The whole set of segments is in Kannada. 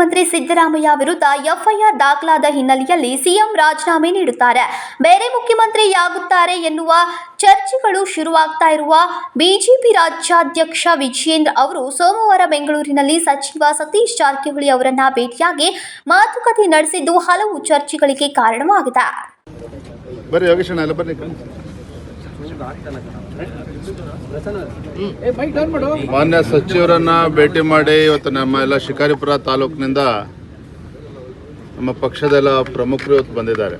ಮುಖ್ಯಮಂತ್ರಿ ಸಿದ್ದರಾಮಯ್ಯ ವಿರುದ್ಧ ಎಫ್ಐಆರ್ ದಾಖಲಾದ ಹಿನ್ನೆಲೆಯಲ್ಲಿ ಸಿಎಂ ರಾಜೀನಾಮೆ ನೀಡುತ್ತಾರೆ. ಬೇರೆ ಮುಖ್ಯಮಂತ್ರಿಯಾಗುತ್ತಾರೆ ಎನ್ನುವ ಚರ್ಚೆಗಳು ಶುರುವಾಗ್ತಾ ಇರುವ ಬಿಜೆಪಿ ರಾಜ್ಯಾಧ್ಯಕ್ಷ ವಿಜಯೇಂದ್ರ ಅವರು ಸೋಮವಾರ ಬೆಂಗಳೂರಿನಲ್ಲಿ ಸಚಿವ ಸತೀಶ್ ಜಾರಕಿಹೊಳಿ ಅವರನ್ನ ಭೇಟಿಯಾಗಿ ಮಾತುಕತೆ ನಡೆಸಿದ್ದು ಹಲವು ಚರ್ಚೆಗಳಿಗೆ ಕಾರಣವಾಗಿದೆ. ಮಾನ್ಯ ಸಚಿವರನ್ನ ಭೇಟಿ ಮಾಡಿ ಇವತ್ತು ನಮ್ಮ ಎಲ್ಲ ಶಿಕಾರಿಪುರ ತಾಲೂಕಿನಿಂದ ನಮ್ಮ ಪಕ್ಷದ ಎಲ್ಲ ಪ್ರಮುಖರು ಇವತ್ತು ಬಂದಿದ್ದಾರೆ.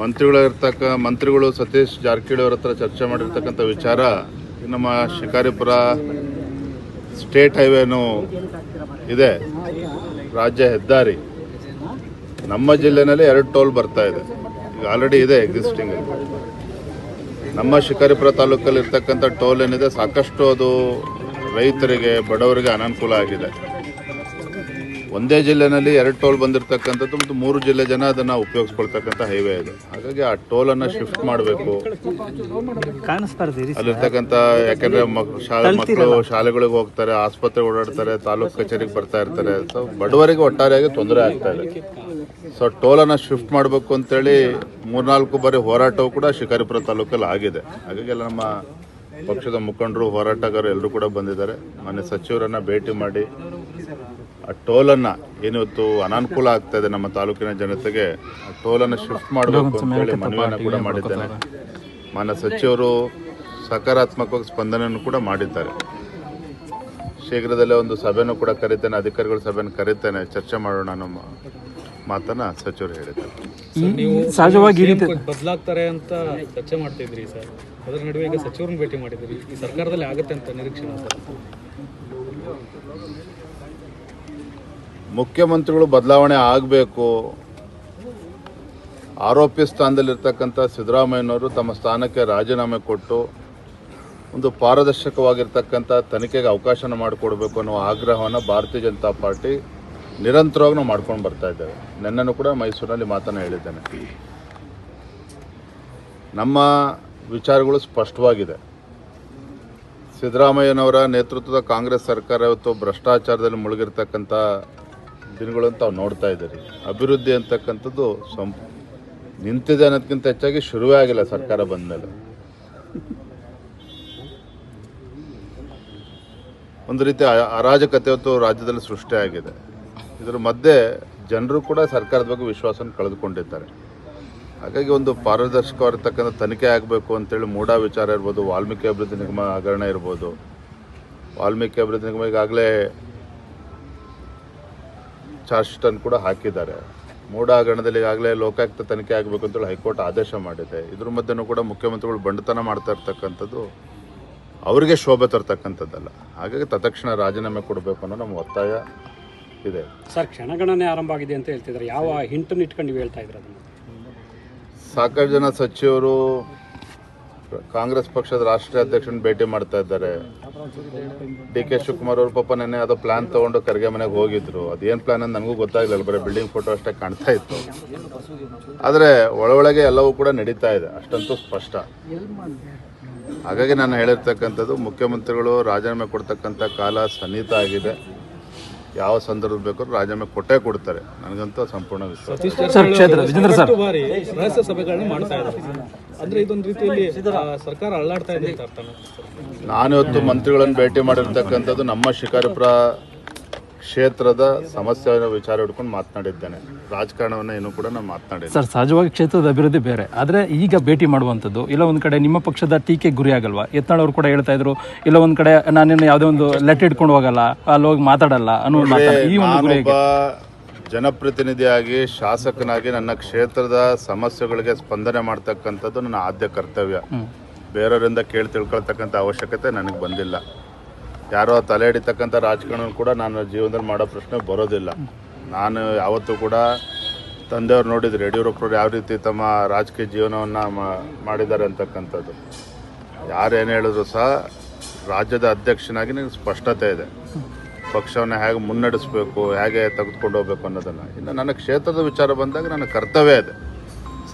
ಮಂತ್ರಿಗಳಿರ್ತಕ್ಕ ಮಂತ್ರಿಗಳು ಸತೀಶ್ ಜಾರಕಿಹೊಳಿ ಅವ್ರ ಹತ್ರ ಚರ್ಚೆ ಮಾಡಿರ್ತಕ್ಕಂಥ ವಿಚಾರ ನಮ್ಮ ಶಿಕಾರಿಪುರ ಸ್ಟೇಟ್ ಹೈವೇನು ಇದೆ. ರಾಜ್ಯ ಹೆದ್ದಾರಿ ನಮ್ಮ ಜಿಲ್ಲೆನಲ್ಲಿ ಎರಡು ಟೋಲ್ ಬರ್ತಾ ಇದೆ. ಆಲ್ರೆಡಿ ಇದೆ ಎಕ್ಸಿಸ್ಟಿಂಗ್ ನಮ್ಮ ಶಿಕಾರಿಪುರ ತಾಲೂಕಲ್ಲಿ ಇರ್ತಕ್ಕಂಥ ಟೋಲ್ ಏನಿದೆ ಸಾಕಷ್ಟು ಅದು ರೈತರಿಗೆ ಬಡವರಿಗೆ ಅನಾನುಕೂಲ ಆಗಿದೆ. ಒಂದೇ ಜಿಲ್ಲೆನಲ್ಲಿ ಎರಡು ಟೋಲ್ ಬಂದಿರತಕ್ಕಂಥದ್ದು ಮತ್ತು ಮೂರು ಜಿಲ್ಲೆ ಜನ ಅದನ್ನು ಉಪಯೋಗಿಸ್ಕೊಳ್ತಕ್ಕಂಥ ಹೈವೇ ಇದೆ. ಹಾಗಾಗಿ ಆ ಟೋಲನ್ನು ಶಿಫ್ಟ್ ಮಾಡಬೇಕು. ಅಲ್ಲಿರ್ತಕ್ಕಂಥ ಯಾಕೆಂದರೆ ಮಕ್- ಶಾಲೆ ಮಕ್ಕಳು ಶಾಲೆಗಳಿಗೆ ಹೋಗ್ತಾರೆ ಆಸ್ಪತ್ರೆ ಓಡಾಡ್ತಾರೆ ತಾಲೂಕು ಕಚೇರಿಗೆ ಬರ್ತಾ ಇರ್ತಾರೆ. ಸೊ ಬಡವರಿಗೆ ಒಟ್ಟಾರೆಯಾಗಿ ತೊಂದರೆ ಆಗ್ತಾ ಇದೆ. ಸೊ ಟೋಲನ್ನು ಶಿಫ್ಟ್ ಮಾಡಬೇಕು ಅಂತೇಳಿ ಮೂರ್ನಾಲ್ಕು ಬಾರಿ ಹೋರಾಟವು ಕೂಡ ಶಿಕಾರಿಪುರ ತಾಲೂಕಲ್ಲಿ ಆಗಿದೆ. ಹಾಗಾಗಿ ಎಲ್ಲ ನಮ್ಮ ಪಕ್ಷದ ಮುಖಂಡರು ಹೋರಾಟಗಾರರು ಎಲ್ಲರೂ ಕೂಡ ಬಂದಿದ್ದಾರೆ. ಮೊನ್ನೆ ಸಚಿವರನ್ನ ಭೇಟಿ ಮಾಡಿ ಆ ಟೋಲನ್ನು ಏನಿವತ್ತು ಅನಾನುಕೂಲ ಆಗ್ತಾ ಇದೆ ನಮ್ಮ ತಾಲೂಕಿನ ಜನತೆಗೆ ಆ ಟೋಲನ್ನು ಶಿಫ್ಟ್ ಮಾಡಬೇಕು ಅಂತೇಳಿ ಮನವಿಯನ್ನು ಕೂಡ ಮಾಡಿದ್ದೇನೆ. ಮಾನ್ಯ ಸಚಿವರು ಸಕಾರಾತ್ಮಕವಾಗಿ ಸ್ಪಂದನೆಯನ್ನು ಕೂಡ ಮಾಡಿದ್ದಾರೆ. ಶೀಘ್ರದಲ್ಲೇ ಒಂದು ಸಭೆನೂ ಕೂಡ ಕರಿತೇನೆ ಅಧಿಕಾರಿಗಳ ಸಭೆಯನ್ನು ಕರಿತೇನೆ. ಚರ್ಚೆ ಮಾಡೋಣ ನಮ್ಮ ಮಾತನ್ನ ಸಚಿವರು ಹೇಳಿದ್ದಾರೆ. ಸಹಜವಾಗಿ ಈ ಬದಲಾಗ್ತಾರೆ ಅಂತ ಚರ್ಚೆ ಮಾಡ್ತಿದ್ರಿ ಸರ್. ಅದರ ನಡುವೆ ಈಗ ಸಚಿವರನ್ನ ಭೇಟಿ ಮಾಡಿದ್ರಿ ಈ ಸರ್ಕಾರದಲ್ಲಿ ಆಗುತ್ತೆ ಅಂತ ನಿರೀಕ್ಷೆ ಮುಖ್ಯಮಂತ್ರಿಗಳು ಬದಲಾವಣೆ ಆಗಬೇಕು. ಆರೋಪಿ ಸ್ಥಾನದಲ್ಲಿರ್ತಕ್ಕಂಥ ಸಿದ್ದರಾಮಯ್ಯನವರು ತಮ್ಮ ಸ್ಥಾನಕ್ಕೆ ರಾಜೀನಾಮೆ ಕೊಟ್ಟು ಒಂದು ಪಾರದರ್ಶಕವಾಗಿರ್ತಕ್ಕಂಥ ತನಿಖೆಗೆ ಅವಕಾಶನ ಮಾಡಿಕೊಡ್ಬೇಕು ಅನ್ನೋ ಆಗ್ರಹವನ್ನು ಭಾರತೀಯ ಜನತಾ ಪಾರ್ಟಿ ನಿರಂತರವಾಗಿ ನಾವು ಮಾಡ್ಕೊಂಡು ಬರ್ತಾ ಇದ್ದೇವೆ. ನಿನ್ನನ್ನು ಕೂಡ ಮೈಸೂರಿನಲ್ಲಿ ಮಾತನ್ನು ಹೇಳಿದ್ದೇನೆ. ನಮ್ಮ ವಿಚಾರಗಳು ಸ್ಪಷ್ಟವಾಗಿದೆ. ಸಿದ್ದರಾಮಯ್ಯನವರ ನೇತೃತ್ವದ ಕಾಂಗ್ರೆಸ್ ಸರ್ಕಾರ ಇವತ್ತು ಭ್ರಷ್ಟಾಚಾರದಲ್ಲಿ ಮುಳುಗಿರ್ತಕ್ಕಂಥ ದಿನಗಳು ತಾವು ನೋಡ್ತಾ ಇದ್ದೀರಿ. ಅಭಿವೃದ್ಧಿ ಅಂತಕ್ಕಂಥದ್ದು ಸಂ, ನಿಂತಿದೆ ಅನ್ನೋದಕ್ಕಿಂತ ಹೆಚ್ಚಾಗಿ ಶುರುವೇ ಆಗಿಲ್ಲ ಸರ್ಕಾರ ಬಂದ ಮೇಲೆ ಒಂದು ರೀತಿ ಅರಾಜಕತೆ ಇವತ್ತು ರಾಜ್ಯದಲ್ಲಿ ಸೃಷ್ಟಿಯಾಗಿದೆ. ಇದರ ಮಧ್ಯೆ ಜನರು ಕೂಡ ಸರ್ಕಾರದ ಬಗ್ಗೆ ವಿಶ್ವಾಸನ ಕಳೆದುಕೊಂಡಿದ್ದಾರೆ. ಹಾಗಾಗಿ ಒಂದು ಪಾರದರ್ಶಕವಾಗಿರ್ತಕ್ಕಂಥ ತನಿಖೆ ಆಗಬೇಕು ಅಂತೇಳಿ ಮೂಡಾ ವಿಚಾರ ಇರ್ಬೋದು, ವಾಲ್ಮೀಕಿ ಅಭಿವೃದ್ಧಿ ನಿಗಮ ಹಗರಣ ಇರ್ಬೋದು. ವಾಲ್ಮೀಕಿ ಅಭಿವೃದ್ಧಿ ನಿಗಮ ಈಗಾಗಲೇ ಚಾರ್ಜ್ ಕೂಡ ಹಾಕಿದ್ದಾರೆ. ಮೂಢ ಹಗರಣದಲ್ಲಿ ಈಗಾಗಲೇ ಲೋಕಾಯುಕ್ತ ತನಿಖೆ ಆಗಬೇಕು ಅಂತೇಳಿ ಹೈಕೋರ್ಟ್ ಆದೇಶ ಮಾಡಿದೆ. ಇದ್ರ ಮಧ್ಯೆನೂ ಕೂಡ ಮುಖ್ಯಮಂತ್ರಿಗಳು ಬಂಡತನ ಮಾಡ್ತಾ ಇರ್ತಕ್ಕಂಥದ್ದು ಅವರಿಗೆ ಶೋಭೆ ತರ್ತಕ್ಕಂಥದ್ದಲ್ಲ. ಹಾಗಾಗಿ ತತ್ಕ್ಷಣ ರಾಜೀನಾಮೆ ಕೊಡಬೇಕು ಅನ್ನೋ ನಮ್ಮ ಒತ್ತಾಯ. ಇದೆ. ಸರ್ ಕ್ಷಣಗಣನೆ ಆರಂಭ ಆಗಿದೆ ಅಂತ ಹೇಳ್ತಿದ್ದಾರೆ. ಯಾವ ಹಿಂಟನ್ನು ಇಟ್ಕೊಂಡು ನೀವು ಹೇಳ್ತಾ ಇದ್ರ ಅದನ್ನು? ಸಾಕಷ್ಟು ಜನ ಸಚಿವರು ಕಾಂಗ್ರೆಸ್ ಪಕ್ಷದ ರಾಷ್ಟ್ರೀಯ ಅಧ್ಯಕ್ಷನ ಭೇಟಿ ಮಾಡ್ತಾ ಇದ್ದಾರೆ. ಡಿ ಕೆ ಶಿವಕುಮಾರ್ ಅವರು ಪಾಪ ನೆನ್ನೆ ಅದು ಪ್ಲಾನ್ ತಗೊಂಡು ಕರ್ಗೆ ಮನೆಗೆ ಹೋಗಿದ್ರು. ಅದೇನು ಪ್ಲಾನ್ ಅಂತ ನನಗೂ ಗೊತ್ತಾಗಲಿಲ್ಲ. ಬರೀ ಬಿಲ್ಡಿಂಗ್ ಫೋಟೋ ಅಷ್ಟೇ ಕಾಣ್ತಾ ಇತ್ತು. ಆದರೆ ಒಳೊಳಗೆ ಎಲ್ಲವೂ ಕೂಡ ನಡೀತಾ ಇದೆ. ಅಷ್ಟಂತೂ ಸ್ಪಷ್ಟ. ಹಾಗಾಗಿ ನಾನು ಹೇಳಿರ್ತಕ್ಕಂಥದ್ದು ಮುಖ್ಯಮಂತ್ರಿಗಳು ರಾಜೀನಾಮೆ ಕೊಡ್ತಕ್ಕಂಥ ಕಾಲ ಸನ್ನಿಹಿತ ಆಗಿದೆ. ಯಾವ ಸಂದರ್ಭ ಬೇಕಾದ್ರೂ ರಾಜೀನಾಮೆ ಕೊಟ್ಟೇ ಕೊಡ್ತಾರೆ. ನನಗಂತೂ ಸಂಪೂರ್ಣ ವಿಶ್ವಾಸ. ಇದೆ. ಸರ್ ಕ್ಷೇತ್ರ ವಿಜೇಂದ್ರ ಸರ್. ಬಾರಿ ರಹಸ್ಯ ಸಭೆಗಳನ್ನ ಮಾಡ್ತಾ ಇದ್ದಾರೆ. ಅಂದ್ರೆ ಇದೊಂದು ರೀತಿಯಲ್ಲಿ ಸರ್ಕಾರ ಅಳ್ಳಾಡ್ತಾ ಇದೆ ಅಂತ ಅರ್ಥನ ನಾನಿವತ್ತು ಮಂತ್ರಿಗಳನ್ನು ಭೇಟಿ ಮಾಡಿರ್ತಕ್ಕಂಥದ್ದು ನಮ್ಮ ಶಿಕಾರಿಪುರ ಕ್ಷೇತ್ರದ ಸಮಸ್ಯೆ ವಿಚಾರ ಹಿಡ್ಕೊಂಡು ಮಾತನಾಡಿದ್ದೇನೆ. ರಾಜಕಾರಣವನ್ನ ಏನು ಕೂಡ ನಾನು ಮಾತನಾಡಿ ಸರ್ ಸಹಜವಾಗಿ ಕ್ಷೇತ್ರದ ಅಭಿವೃದ್ಧಿ ಬೇರೆ. ಆದರೆ ಈಗ ಭೇಟಿ ಮಾಡುವಂಥದ್ದು ಇಲ್ಲ ಒಂದ್ ಕಡೆ ನಿಮ್ಮ ಪಕ್ಷದ ಟೀಕೆ ಗುರಿ ಆಗಲ್ವಾ? ಯತ್ನಾಳ್ ಅವರು ಕೂಡ ಹೇಳ್ತಾ ಇದ್ರು ಇಲ್ಲ ಒಂದ್ ಕಡೆ ನಾನೇನು ಯಾವುದೇ ಒಂದು ಲೆಟರ್ ಇಟ್ಕೊಂಡು ಹೋಗಲ್ಲ ಅಲ್ಲಿ ಹೋಗಿ ಮಾತಾಡಲ್ಲ ಅನ್ನೋ ಈ ಒಂದು ಜನಪ್ರತಿನಿಧಿಯಾಗಿ ಶಾಸಕನಾಗಿ ನನ್ನ ಕ್ಷೇತ್ರದ ಸಮಸ್ಯೆಗಳಿಗೆ ಸ್ಪಂದನೆ ಮಾಡ್ತಕ್ಕಂಥದ್ದು ನನ್ನ ಆದ್ಯ ಕರ್ತವ್ಯ. ಬೇರೆಯವರಿಂದ ಕೇಳಿ ತಿಳ್ಕೊಳ್ತಕ್ಕಂಥ ಅವಶ್ಯಕತೆ ನನಗೆ ಬಂದಿಲ್ಲ. ಯಾರೋ ತಲೆ ಹಿಡಿತಕ್ಕಂಥ ರಾಜಕಾರಣ ಕೂಡ ನಾನು ಜೀವನದಲ್ಲಿ ಮಾಡೋ ಪ್ರಶ್ನೆ ಬರೋದಿಲ್ಲ. ನಾನು ಯಾವತ್ತೂ ಕೂಡ ತಂದೆಯವ್ರು ನೋಡಿದ್ರು ಯಡಿಯೂರಪ್ಪರು ಯಾವ ರೀತಿ ತಮ್ಮ ರಾಜಕೀಯ ಜೀವನವನ್ನು ಮಾಡಿದ್ದಾರೆ ಅಂತಕ್ಕಂಥದ್ದು. ಯಾರೇನು ಹೇಳಿದ್ರು ಸಹ ರಾಜ್ಯದ ಅಧ್ಯಕ್ಷನಾಗಿ ನನಗೆ ಸ್ಪಷ್ಟತೆ ಇದೆ. ಪಕ್ಷವನ್ನು ಹೇಗೆ ಮುನ್ನಡೆಸಬೇಕು, ಹೇಗೆ ತೆಗೆದುಕೊಂಡು ಹೋಗ್ಬೇಕು ಅನ್ನೋದನ್ನು. ಇನ್ನು ನನ್ನ ಕ್ಷೇತ್ರದ ವಿಚಾರ ಬಂದಾಗ ನನ್ನ ಕರ್ತವ್ಯ ಇದೆ.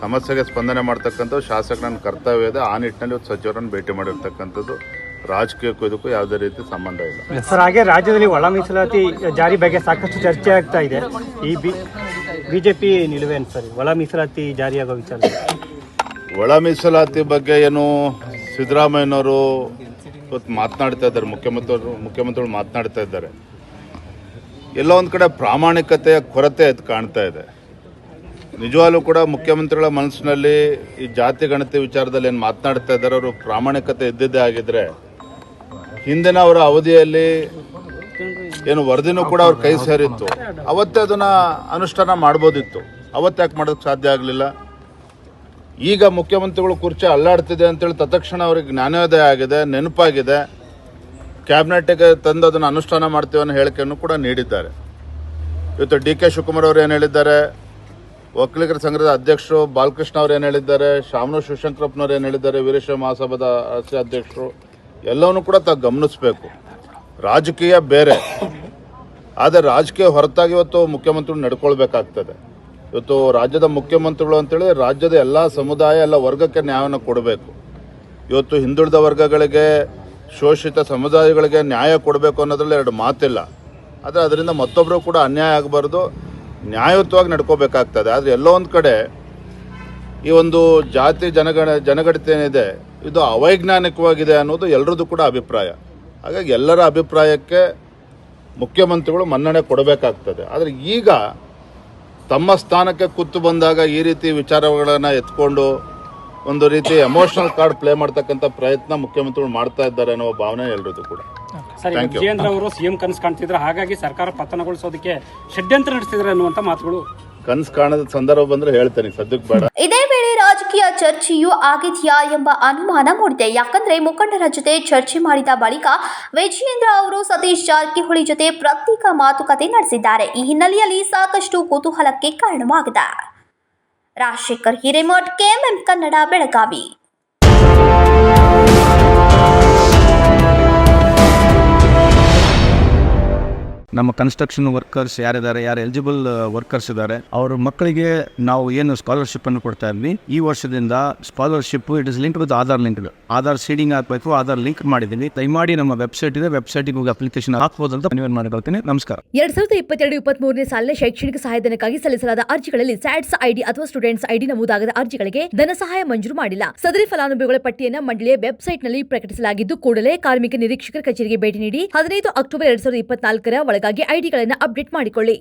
ಸಮಸ್ಯೆಗೆ ಸ್ಪಂದನೆ ಮಾಡ್ತಕ್ಕಂಥದ್ದು ಶಾಸಕ ನನ್ನ ಕರ್ತವ್ಯ ಇದೆ. ಆ ನಿಟ್ಟಿನಲ್ಲಿ ಸಚಿವರನ್ನು ಭೇಟಿ ಮಾಡಿರ್ತಕ್ಕಂಥದ್ದು ರಾಜಕೀಯಕ್ಕೂ ಇದಕ್ಕೂ ಯಾವುದೇ ರೀತಿ ಸಂಬಂಧ ಇಲ್ಲ. ಸರ್ ಹಾಗೆ ರಾಜ್ಯದಲ್ಲಿ ಒಳ ಮೀಸಲಾತಿ ಜಾರಿ ಬಗ್ಗೆ ಸಾಕಷ್ಟು ಚರ್ಚೆ ಆಗ್ತಾ ಇದೆ. ಈ ಬಿಜೆಪಿ ನಿಲುವೇನು ಸರ್? ಒಳ ಮೀಸಲಾತಿ ಜಾರಿಯಾಗೋ ವಿಚಾರ. ಒಳ ಮೀಸಲಾತಿ ಬಗ್ಗೆ ಏನು ಸಿದ್ದರಾಮಯ್ಯನವರು ಇವತ್ತು ಮಾತನಾಡ್ತಾ ಇದ್ದಾರೆ ಮುಖ್ಯಮಂತ್ರಿಗಳು ಮುಖ್ಯಮಂತ್ರಿಗಳು ಮಾತನಾಡ್ತಾ ಇದ್ದಾರೆ. ಎಲ್ಲೋ ಒಂದು ಕಡೆ ಪ್ರಾಮಾಣಿಕತೆಯ ಕೊರತೆ ಅದು ಕಾಣ್ತಾ ಇದೆ. ನಿಜವಾಗ್ಲೂ ಕೂಡ ಮುಖ್ಯಮಂತ್ರಿಗಳ ಮನಸ್ಸಿನಲ್ಲಿ ಈ ಜಾತಿ ಗಣತಿ ವಿಚಾರದಲ್ಲಿ ಏನು ಮಾತನಾಡ್ತಾ ಇದ್ದಾರೆ ಅವರು ಪ್ರಾಮಾಣಿಕತೆ ಇದ್ದಿದ್ದೇ ಆಗಿದ್ರೆ ಹಿಂದಿನ ಅವರ ಅವಧಿಯಲ್ಲಿ ಏನು ವರದಿನೂ ಕೂಡ ಅವ್ರ ಕೈ ಸೇರಿತ್ತು. ಅವತ್ತೇ ಅದನ್ನ ಅನುಷ್ಠಾನ ಮಾಡ್ಬೋದಿತ್ತು. ಅವತ್ತು ಯಾಕೆ ಮಾಡೋದಕ್ಕೆ ಸಾಧ್ಯ ಆಗಲಿಲ್ಲ? ಈಗ ಮುಖ್ಯಮಂತ್ರಿಗಳು ಕುರ್ಚಿ ಅಲ್ಲಾಡ್ತಿದೆ ಅಂತೇಳಿ ತತ್ಕ್ಷಣ ಅವ್ರಿಗೆ ಜ್ಞಾನೋದಯ ಆಗಿದೆ, ನೆನಪಾಗಿದೆ. ಕ್ಯಾಬಿನೆಟ್ಗೆ ತಂದು ಅದನ್ನು ಅನುಷ್ಠಾನ ಮಾಡ್ತೀವಿ ಅನ್ನೋ ಹೇಳಿಕೆಯನ್ನು ಕೂಡ ನೀಡಿದ್ದಾರೆ. ಇವತ್ತು ಡಿ ಕೆ ಶಿವಕುಮಾರ್ ಅವರು ಏನು ಹೇಳಿದ್ದಾರೆ? ಒಕ್ಕಲಿಗರ ಸಂಘದ ಅಧ್ಯಕ್ಷರು ಬಾಲಕೃಷ್ಣ ಅವ್ರು ಏನು ಹೇಳಿದ್ದಾರೆ? ಶಾಮನು ಶಿವಶಂಕರಪ್ಪನವ್ರು ಏನು ಹೇಳಿದ್ದಾರೆ? ವೀರೇಶ್ವರ ಮಹಾಸಭಾದ ಅಧ್ಯಕ್ಷರು. ಎಲ್ಲವನ್ನೂ ಕೂಡ ತಾವು ಗಮನಿಸಬೇಕು. ರಾಜಕೀಯ ಬೇರೆ. ಆದರೆ ರಾಜಕೀಯ ಹೊರತಾಗಿ ಇವತ್ತು ಮುಖ್ಯಮಂತ್ರಿಗಳು ನಡ್ಕೊಳ್ಬೇಕಾಗ್ತದೆ. ಇವತ್ತು ರಾಜ್ಯದ ಮುಖ್ಯಮಂತ್ರಿಗಳು ಅಂತೇಳಿ ರಾಜ್ಯದ ಎಲ್ಲ ಸಮುದಾಯ, ಎಲ್ಲ ವರ್ಗಕ್ಕೆ ನ್ಯಾಯವನ್ನು ಕೊಡಬೇಕು. ಇವತ್ತು ಹಿಂದುಳಿದ ವರ್ಗಗಳಿಗೆ, ಶೋಷಿತ ಸಮುದಾಯಗಳಿಗೆ ನ್ಯಾಯ ಕೊಡಬೇಕು ಅನ್ನೋದ್ರಲ್ಲಿ ಎರಡು ಮಾತಿಲ್ಲ. ಆದರೆ ಅದರಿಂದ ಮತ್ತೊಬ್ಬರು ಕೂಡ ಅನ್ಯಾಯ ಆಗಬಾರ್ದು. ನ್ಯಾಯಯುತವಾಗಿ ನಡ್ಕೋಬೇಕಾಗ್ತದೆ. ಆದರೆ ಎಲ್ಲೋ ಒಂದು ಕಡೆ ಈ ಒಂದು ಜಾತಿ, ಜನಗಣ ಜನಗಣತಿ ಏನಿದೆ ಇದು ಅವೈಜ್ಞಾನಿಕವಾಗಿದೆ ಅನ್ನೋದು ಎಲ್ಲರದ್ದು ಕೂಡ ಅಭಿಪ್ರಾಯ. ಹಾಗಾಗಿ ಎಲ್ಲರ ಅಭಿಪ್ರಾಯಕ್ಕೆ ಮುಖ್ಯಮಂತ್ರಿಗಳು ಮನ್ನಣೆ ಕೊಡಬೇಕಾಗ್ತದೆ. ಆದರೆ ಈಗ ತಮ್ಮ ಸ್ಥಾನಕ್ಕೆ ಕೂತು ಬಂದಾಗ ಈ ರೀತಿ ವಿಚಾರಗಳನ್ನು ಎತ್ಕೊಂಡು ಒಂದು ರೀತಿ ಎಮೋಷನಲ್ ಕಾರ್ಡ್ ಪ್ಲೇ ಮಾಡ್ತಕ್ಕಂಥ ಪ್ರಯತ್ನ ಮುಖ್ಯಮಂತ್ರಿಗಳು ಮಾಡ್ತಾ ಇದ್ದಾರೆ ಅನ್ನೋ ಭಾವನೆ ಎಲ್ಲರದ್ದು ಕೂಡ. ವಿಜಯೇಂದ್ರ ಅವರು ಸಿಎಂ ಕನಸು ಕಾಣ್ತಿದ್ರು ಹಾಗಾಗಿ ಸರ್ಕಾರ ಪತನಗೊಳಿಸೋದಕ್ಕೆ ಷಡ್ಯಂತ್ರ ನಡೆಸಿದ್ರೆ ಅನ್ನುವಂತ ಮಾತುಗಳು. ಕನಸು ಕಾಣದ ಸಂದರ್ಭ ಬಂದ್ರೆ ಹೇಳ್ತೇನೆ ಸದ್ಯಕ್ಕೆ ಬೇಡ. ಚರ್ಚೆಯೂ ಆಗಿದೆಯಾ ಎಂಬ ಅನುಮಾನ ಮೂಡಿದೆ. ಯಾಕಂದ್ರೆ ಮುಖಂಡರ ಜೊತೆ ಚರ್ಚೆ ಮಾಡಿದ ಬಳಿಕ ವಿಜಯೇಂದ್ರ ಅವರು ಸತೀಶ್ ಜಾರಕಿಹೊಳಿ ಜೊತೆ ಪ್ರತ್ಯೇಕ ಮಾತುಕತೆ ನಡೆಸಿದ್ದಾರೆ. ಈ ಹಿನ್ನೆಲೆಯಲ್ಲಿ ಸಾಕಷ್ಟು ಕುತೂಹಲಕ್ಕೆ ಕಾರಣವಾಗಿದೆ. ರಾಜಶೇಖರ್ ಹಿರೇಮಠ್, ಕೆಎಂಎಂ ಕನ್ನಡ, ಬೆಳಗಾವಿ. ನಮ್ಮ ಕನ್ಸ್ಟ್ರಕ್ಷನ್ ವರ್ಕರ್ಸ್ ಯಾರಿದ್ದಾರೆ, ಯಾರು ಎಲಿಜಿಬಲ್ ವರ್ಕರ್ಸ್ ಇದ್ದಾರೆ, ಅವ್ರ ಮಕ್ಕಳಿಗೆ ನಾವು ಏನು ಸ್ಕಾಲರ್ಶಿಪ್ ಅನ್ನು ಕೊಡ್ತಾ ಇದ್ವಿ. ಈ ವರ್ಷದಿಂದ scholarship it is link with Aadhaar link Aadhaar seeding ಹಾಕಬೇಕು ಆಧಾರ್ ಲಿಂಕ್ ಮಾಡಿದ್ದೀನಿ ದಯಮಾಡಿ ನಮ್ಮ ವೆಬ್ಸೈಟ್ ಇದೆ ವೆಬ್ಸೈಟ್ಗೆ ಹೋಗಿ ಅಪ್ಲಿಕೇಶನ್ ಹಾಕ್ಬೋದು ಅಂತ ಮನವಿ ಮಾಡ್ಕೊಳ್ತೀನಿ. ನಮಸ್ಕಾರ. ಎರಡ್ ಸಾವಿರದ ಇಪ್ಪತ್ತೆರಡು, ಇಪ್ಪತ್ಮೂರನೇ ಸಾಲಿನ ಶೈಕ್ಷಣಿಕ ಸಹಾಯಧನಕ್ಕಾಗಿ ಸಲ್ಲಿಸಲಾದ ಅರ್ಜಿಗಳಲ್ಲಿ ಸ್ಯಾಟ್ಸ್ ಐಡಿ ಅಥವಾ ಸ್ಟೂಡೆಂಟ್ಸ್ ಐಡಿ ನಮೂದಾಗದ ಅರ್ಜಿಗಳಿಗೆ ಧನ ಸಹಾಯ ಮಂಜೂರು ಮಾಡಿಲ್ಲ. ಸದರಿ ಫಲಾನುಭವಿಗಳ ಪಟ್ಟಿಯನ್ನು ಮಂಡಳಿಯ ವೆಬ್ಸೈಟ್ನಲ್ಲಿ ಪ್ರಕಟಿಸಲಾಗಿದ್ದು, ಕೂಡಲೇ ಕಾರ್ಮಿಕ ನಿರೀಕ್ಷಕರ ಕಚೇರಿಗೆ ಭೇಟಿ ನೀಡಿ ಹದಿನೈದು ಅಕ್ಟೋಬರ್ ಎರಡ್ ಸಾವಿರದ ಇಪ್ಪತ್ನಾಲ್ಕರ ಒಳಗಾಗಿ ಐಡಿಗಳನ್ನು ಅಪ್ಡೇಟ್ ಮಾಡಿಕೊಳ್ಳಿ.